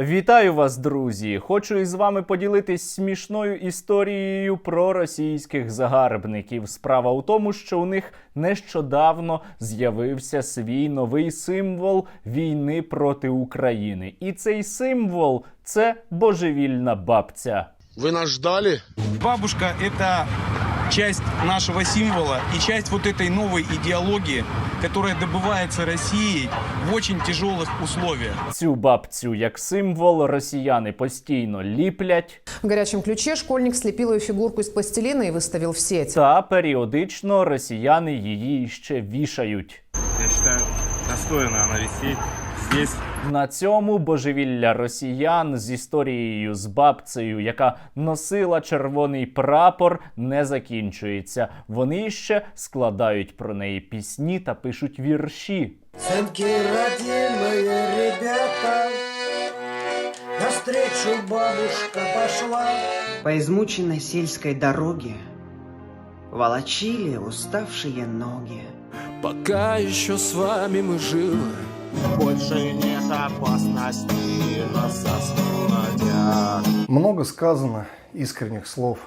Вітаю вас, друзі! Хочу із вами поділитись смішною історією про російських загарбників. Справа у тому, що у них нещодавно з'явився свій новий символ війни проти України. І цей символ це божевільна бабця. Вы нас ждали? Бабушка – это часть нашего символа и часть вот этой новой идеологии, которая добывается Россией в очень тяжелых условиях. Цю бабцю як символ росіяни постійно ліплять В горячем ключе школьник слепил ее фигурку из пластилина и выставил в сеть. та періодично росіяни її ще вішають. Я считаю, достойно она висеть здесь. На цьому божевілля росіян з історією з бабцею, яка носила червоний прапор, не закінчується. Вони ще складають про неї пісні та пишуть вірші. Ценки родимые ребята Навстречу бабушка пошла По измученной сельской дороге Волочили уставшие ноги Пока еще с вами мы живы Больше нет опасности Нас Много сказано искренних слов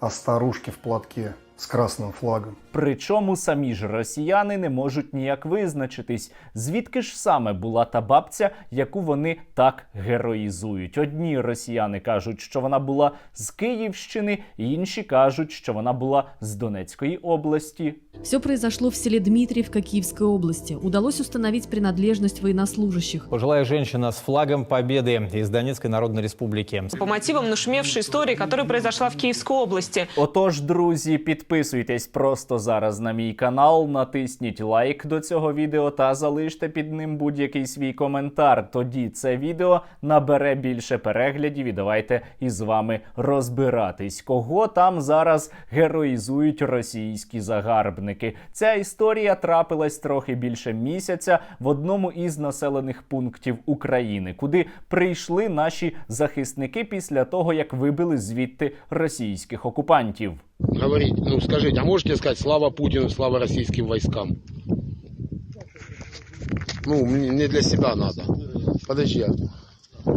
о старушке в платке с красным флагом. Причому самі ж росіяни не можуть ніяк визначитись, звідки ж саме була та бабця, яку вони так героїзують. Одні росіяни кажуть, що вона була з Київщини, інші кажуть, що вона була з Донецької області. Все произошло в селе Дмитриевка Киевской области. Удалось установить принадлежность военнослужащих. Пожилая женщина с флагом победы из Донецкой Народной Республики. по мотивам нашумевшей истории, которая произошла в Киевской области. Отож, друзі, підписуйтесь просто зараз на мій канал, натисніть лайк до цього відео та залиште під ним будь-який свій коментар. Тоді це відео набере більше переглядів і давайте із вами розбиратись, кого там зараз героїзують російські загарбники. Ця історія трапилась трохи більше місяця в одному із населених пунктів України, куди прийшли наші захисники після того, як вибили звідти російських окупантів. Говорить, ну скажите, а можете сказать слава Путину, слава российским войскам? Ну, не для себя надо. Подожди. а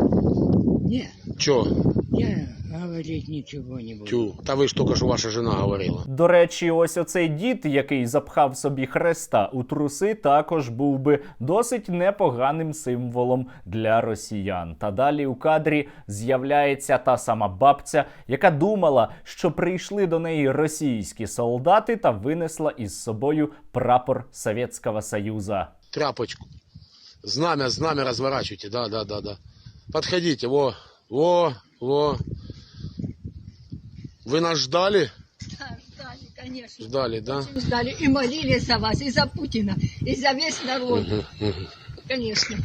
Не, Чё? я говорить ничего не буду Тю. Да вы ж только что ваша жена говорила. До речі, ось оцей дід, який запхав собі хреста у труси, також був би досить непоганим символом для росіян. Та далі у кадрі з'являється та сама бабця, яка думала, що прийшли до неї російські солдати та винесла із собою прапор Совєтського Союза. Тряпочку. Знамя, знамя разворачивайте. Да, да, да, да. Подходите. Во, во, во. Вы нас ждали? ждали, конечно. Ждали, да? Ждали и молились за вас, и за Путина, и за весь народ. Конечно.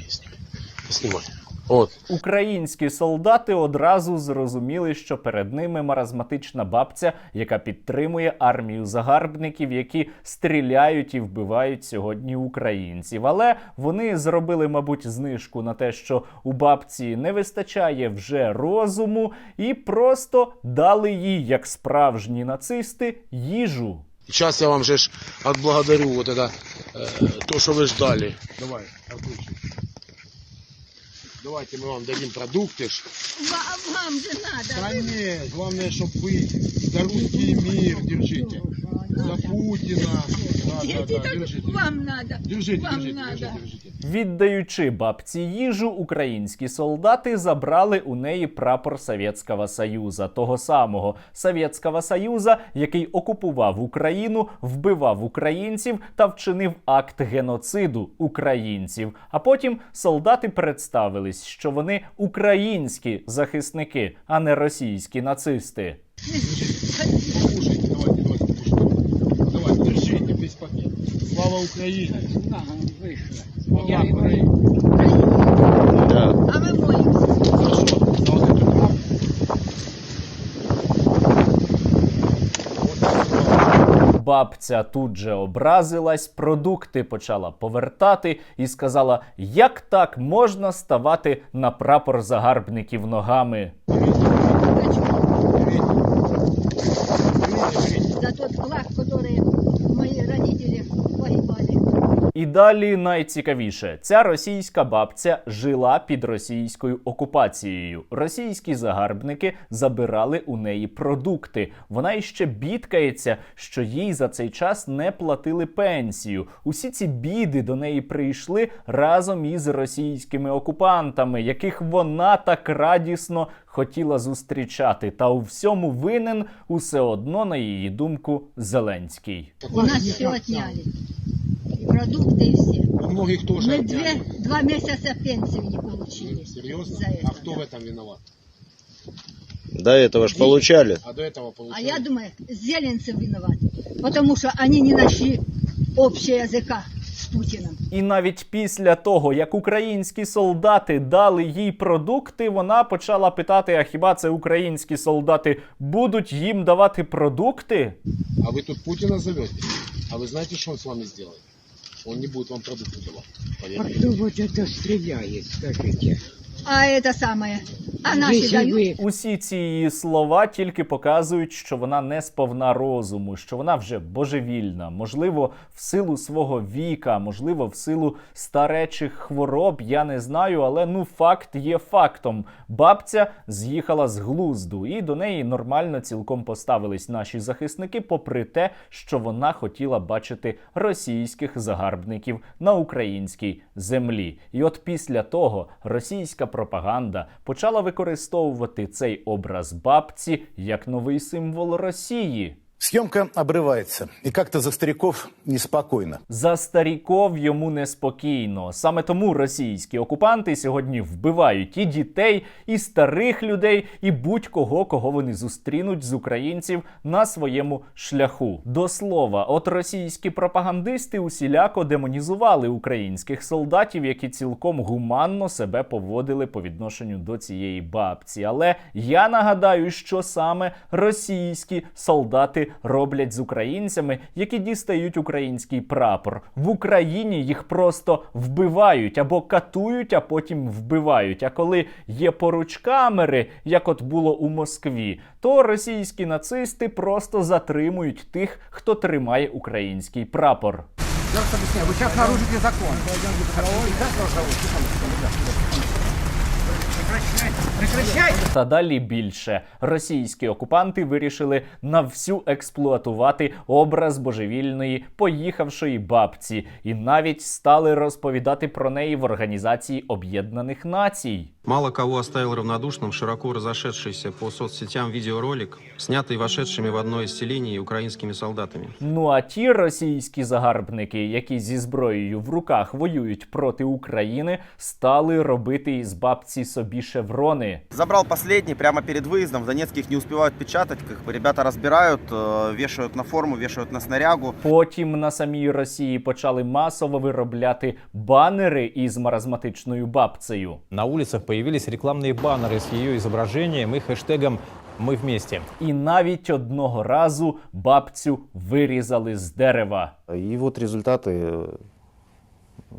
Снимай. Вот. Українські солдати одразу зрозуміли, що перед ними маразматична бабця, яка підтримує армію загарбників, які стріляють і вбивають сьогодні українців. Але вони зробили, мабуть, знижку на те, що у бабці не вистачає вже розуму, і просто дали їй, як справжні нацисти, їжу. Сейчас я вам же ж отблагодарю вот это, э, то, что вы ждали. Давай, Артурчик. Давайте мы вам дадим продукты. ж. Вам, вам же надо. Да нет, главное, чтобы вы за русский мир держите. За Путина. Да, да, да, держите. Вам надо. Держите, вам держите, надо. держите, держите. Віддаючи бабці їжу, українські солдати забрали у неї прапор Совєтського Союза, того самого Совєтського Союза, який окупував Україну, вбивав українців та вчинив акт геноциду українців. А потім солдати представились, що вони українські захисники, а не російські нацисти. Покушайте, давайте, давайте, покушайте. Давайте, держите весь пакет. Слава Украине. Слава Украине. А мы молимся. За что? За вот эту правду? Бабця тут же образилась, продукти почала повертати і сказала, як так можна ставати на прапор загарбників ногами. За тот флаг, который мои родители погибали. і далі найцікавіше: ця російська бабця жила під російською окупацією. Російські загарбники забирали у неї продукти. Вона іще бідкається, що їй за цей час не платили пенсію. Усі ці біди до неї прийшли разом із російськими окупантами, яких вона так радісно хотіла зустрічати. Та у всьому винен усе одно, на її думку, Зеленський. У нас И продукты, и все. У многих тоже Мы отняли. две, два месяца пенсию не получили. Серьезно? За это, а кто да. в этом виноват? До этого ж получали. А до этого А получали? я думаю, Зеленцев виноват. Потому что они не нашли общего языка с Путиным. І навіть після того, як українські солдати дали їй продукти, вона почала питати: а хіба це українські солдати будуть їм давати продукти? А вы тут Путина зовете? А вы знаете, что он с вами сделает? Он не будет вам продукты давать. А кто вот это стреляет, скажите? А это самое. А наши Если дают. вы Усі ці її слова тільки показують, що вона не сповна розуму, що вона вже божевільна, можливо, в силу свого віка, можливо, в силу старечих хвороб. Я не знаю, але ну факт є фактом. Бабця з'їхала з глузду, і до неї нормально цілком поставились наші захисники, попри те, що вона хотіла бачити російських загарбників на українській землі. І от після того російська пропаганда почала використовувати цей образ бабці як новий символ Росії. Съемка обрывается, и как-то за стариков неспокойно. За старіков йому неспокійно. Саме тому російські окупанти сьогодні вбивають і дітей, і старих людей, і будь-кого, кого вони зустрінуть з українців на своєму шляху. До слова, от російські пропагандисти усіляко демонізували українських солдатів, які цілком гуманно себе поводили по відношенню до цієї бабці. Але я нагадаю, що саме російські солдати роблять з українцями, які дістають український прапор. В Україні їх просто вбивають або катують, а потім вбивають. А коли є поруч камери, як от було у Москві, то російські нацисти просто затримують тих, хто тримає український прапор. Вы сейчас нарушите закон. Прекращай! Та далі більше російські окупанти вирішили на всю експлуатувати образ божевільної поїхавшої бабці, і навіть стали розповідати про неї в Організації Об'єднаних Націй. Мало кого оставил равнодушным широко разошедшийся по соцсетям видеоролик, снятый вошедшими в одно из селений украинскими солдатами. Ну а ті російські загарбники, які зі зброєю в руках воюють проти України, стали робити із бабці собі шеврони Забрал последний прямо перед выездом. В Донецке их не успевают печатать. Как бы ребята разбирают, э, вешают на форму, вешают на снарягу. Потім на самій Росії почали масово виробляти банери із маразматичною бабцею. На улицах появились рекламные баннеры с ее изображением и хэштегом «Мы вместе». І навіть одного разу бабцю вирізали з дерева. И вот результаты э,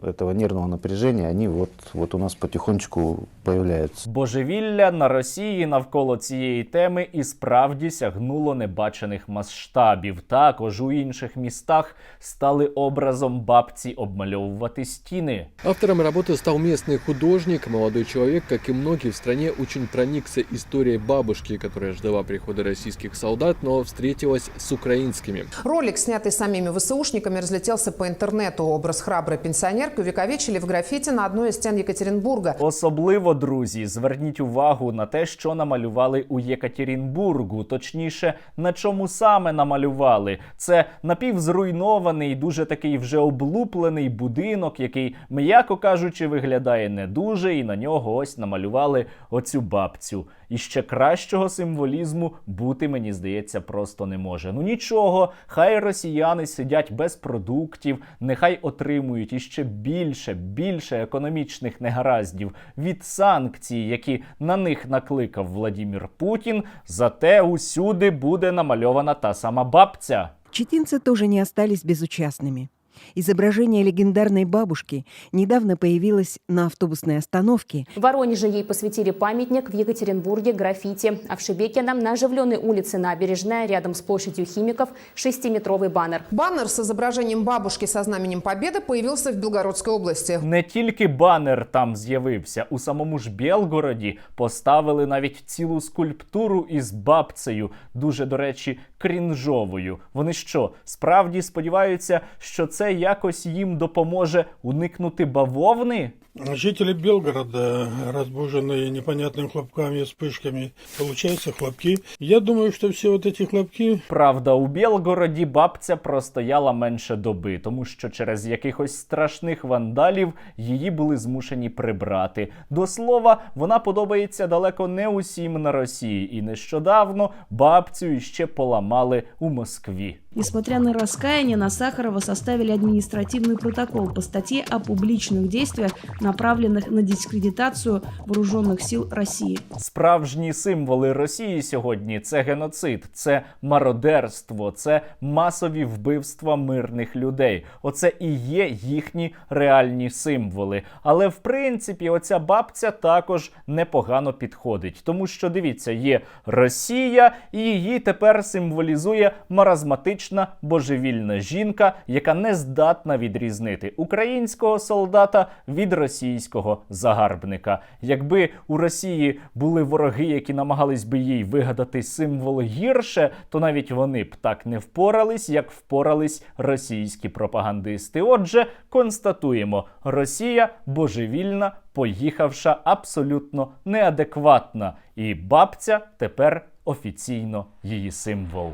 этого нервного напряжения, они вот, вот у нас потихонечку появляются. Божевілля на Росії навколо цієї теми і справді сягнуло небачених масштабів. Також у інших містах стали образом бабці обмальовувати стіни. Автором работы стал местный художник, молодой человек, как и многие в стране, очень проникся историей бабушки, которая ждала прихода российских солдат, но встретилась с украинскими. Ролик, снятый самими ВСУшниками, разлетелся по интернету. Образ храброй пенсионерки увековечили в граффити на одной из стен Екатеринбурга. Особливо, друзі, зверніть увагу на те, що намалювали у Єкатерінбургу. Точніше, на чому саме намалювали. Це напівзруйнований, дуже такий вже облуплений будинок, який, м'яко кажучи, виглядає не дуже, і на нього ось намалювали оцю бабцю. І ще кращого символізму бути, мені здається, просто не може. Ну нічого, хай росіяни сидять без продуктів, нехай отримують іще більше, більше економічних негараздів від санкцій, які на них накликав Владімір Путін. Зате усюди буде намальована та сама бабця. Читинцы тоже не остались безучастными. Изображение легендарной бабушки недавно появилось на автобусной остановке. В Воронеже ей посвятили памятник, в Екатеринбурге – граффити, а в Шебекино на оживленной улице Набережная, рядом с площадью химиков, шестиметровый баннер. Баннер с изображением бабушки со знаменем Победы появился в Белгородской области. Не тільки банер там з'явився, у самому ж Білгороді поставили навіть цілу скульптуру із бабцею, дуже, до речі, крінжовою. Вони що, справді сподіваються, що це якось їм допоможе уникнути бавовни? Жители Белгорода, разбуженные непонятными хлопками и вспышками, получаются хлопки. Я думаю, что все вот эти хлопки Правда, у Білгороді бабця простояла менше доби, тому що через якихось страшних вандалів її були змушені прибрати. До слова, вона подобається далеко не усім на Росії, і нещодавно бабцю іще поламали у Москві. Несмотря на раскаяние, на Сахарова составили административный протокол по статье о публичных действиях, направленных на дискредитацию вооруженных сил России. Справжні символи Росії сьогодні це геноцид, це мародерство, це масові вбивства мирних людей. Оце і є їхні реальні символи. Але в принципі, оця бабця також непогано підходить, тому що дивіться, є Росія, і її тепер символізує маразматична божевільна жінка, яка не здатна відрізнити українського солдата від російського загарбника. Якби у Росії були вороги, які намагались би їй вигадати символ гірше, то навіть вони б так не впорались, як впорались російські пропагандисти. Отже, констатуємо: Росія божевільна, поїхавша, абсолютно неадекватна, і бабця тепер офіційно її символ.